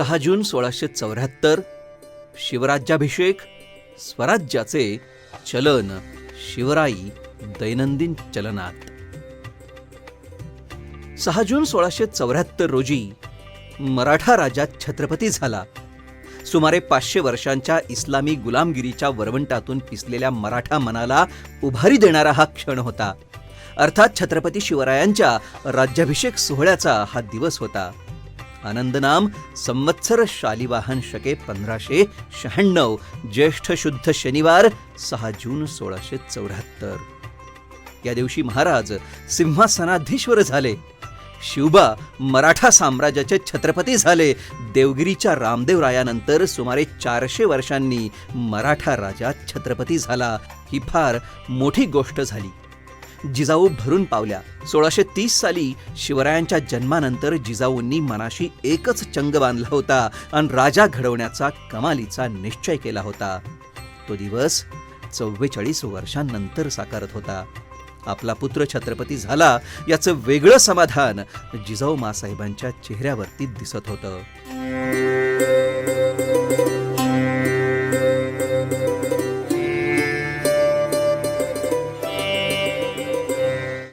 सहा जून सोळाशे चौऱ्याहत्तर शिवराज्याभिषेक स्वराज्याचे चलन शिवराई दैनंदिन चलनात. सहा जून सोळाशे चौऱ्याहत्तर रोजी मराठा राजा छत्रपती झाला. सुमारे पाचशे वर्षांच्या इस्लामी गुलामगिरीच्या वरवंटातून पिसलेल्या मराठा मनाला उभारी देणारा हा क्षण होता. अर्थात छत्रपती शिवरायांच्या राज्याभिषेक सोहळ्याचा हा दिवस होता. आनंदनाम संवत्सर शालिवाहन शके पंधराशे शहाण्णव ज्येष्ठ शुद्ध शनिवार सहा जून सोळाशे चौऱ्याहत्तर. या दिवशी महाराज सिंहासनाधीश्वर झाले. शिवबा मराठा साम्राज्याचे छत्रपती झाले. देवगिरीच्या रामदेव रायानंतर सुमारे चारशे वर्षांनी मराठा राजा छत्रपती झाला. ही फार मोठी गोष्ट झाली. जिजाऊ भरून पावल्या. सोळाशे तीस साली शिवरायांच्या जन्मानंतर जिजाऊंनी मनाशी एकच चंग बांधला होता आणि राजा घडवण्याचा कमालीचा निश्चय केला होता. तो दिवस चव्वेचाळीस वर्षांनंतर साकारत होता. आपला पुत्र छत्रपती झाला याचं वेगळं समाधान जिजाऊ मासाहेबांच्या चेहऱ्यावरती दिसत होतं.